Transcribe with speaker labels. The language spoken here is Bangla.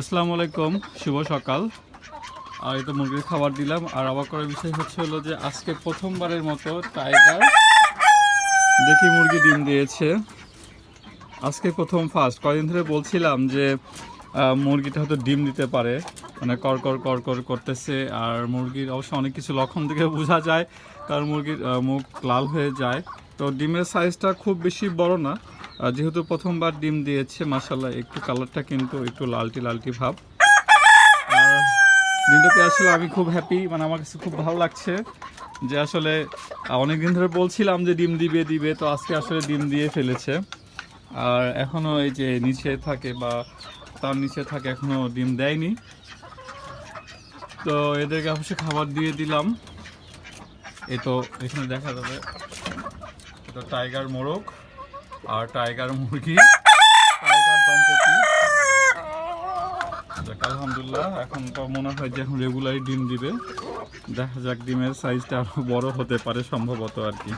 Speaker 1: আসসালামু আলাইকুম, শুভ সকাল। আর তো মুরগির খাবার দিলাম, আর অবাক করার বিষয় হচ্ছে হলো যে আজকে প্রথমবারের মতো টাইগার দেখি মুরগি ডিম দিয়েছে। আজকে প্রথম ফার্স্ট কয়দিন ধরে বলছিলাম যে মুরগিটা হয়তো ডিম দিতে পারে মানে কর কর কর কর করতেছে, আর মুরগির অবশ্য অনেক কিছু লক্ষণ থেকে বোঝা যায়, কারণ মুরগির মুখ লাল হয়ে যায়। তো ডিমের সাইজটা খুব বেশি বড় না যেহেতু প্রথমবার ডিম দিয়েছে মাসাল্লাহ একটু কালারটা কিন্তু একটু লালটি লালটি ভাব। আর আসলে আমি খুব হ্যাপি মানে আমার কাছে খুব ভালো লাগছে যে আসলে অনেক দিন ধরে বলছিলাম যে ডিম দিবে দিবে, তো আজকে আসলে ডিম দিয়ে ফেলেছে। আর এখনও এই যে নিচে থাকে বা তার নিচে থাকে এখনও ডিম দেয়নি। তো এদেরকে অবশ্যই খাবার দিয়ে দিলাম। এই তো, এখানে দেখা যাবে, এটা টাইগার মোরগ। আর টাইগার মুরগি, টাইগার দম্পতি। যাক, আলহামদুলিল্লাহ, এখন তো মনে হয় যে এখন রেগুলারই ডিম দিবে। দেখা যাক ডিমের সাইজটা আরও বড় হতে পারে সম্ভবত আর কি।